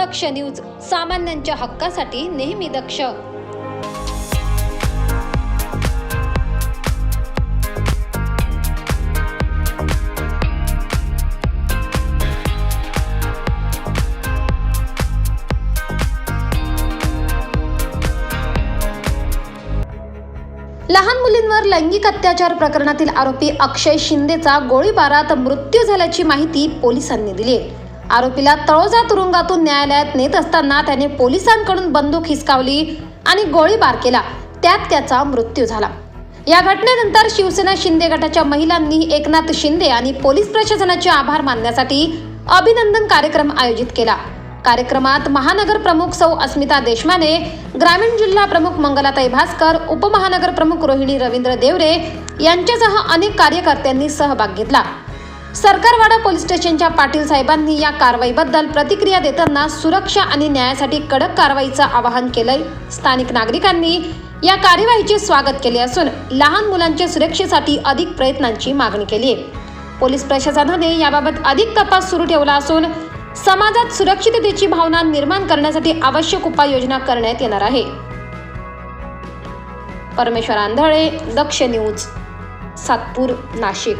दक्ष news सामान्यांच्या हक्कासाठी नेहमी दक्ष. लहान मुलींवर लैंगिक अत्याचार प्रकरणातील आरोपी अक्षय शिंदेचा गोळीबारात मृत्यू झाल्याची माहिती पोलिसांनी दिली आहे. आरोपीला तळोजा तुरुंगातून न्यायालयात नेत असताना त्याने पोलिसांकडून बंदूक हिसकावली आणि गोळीबार केला. त्यात त्याचा मृत्यू झाला. या घटनेनंतर शिवसेना शिंदे गटाच्या महिलांनी एकनाथ शिंदे आणि पोलीस प्रशासनाचे आभार मानण्यासाठी अभिनंदन कार्यक्रम आयोजित केला. कार्यक्रमात महानगर प्रमुख सौ अस्मिता देशमाने ग्रामीण जिल्हा प्रमुख मंगलाताई भास्कर उपमहानगर प्रमुख रोहिणी रवींद्र देवरे यांच्यासह अनेक कार्यकर्त्यांनी सहभाग घेतला. सरकारवाडा पोलीस स्टेशनच्या पाटील साहेबांनी या कारवाईबद्दल प्रतिक्रिया देताना सुरक्षा आणि न्यायासाठी कडक कारवाईचं आवाहन केलंय. स्थानिक नागरिकांनी या कार्यवाहीचे स्वागत केले असून लहान मुलांच्या सुरक्षेसाठी अधिक प्रयत्नांची मागणी केली आहे. पोलीस प्रशासनाने याबाबत अधिक तपास सुरू ठेवला असून समाजात सुरक्षिततेची भावना निर्माण करण्यासाठी आवश्यक उपाययोजना करण्यात येणार आहे. परमेश्वर आंधळे दक्ष न्यूज सातपूर नाशिक.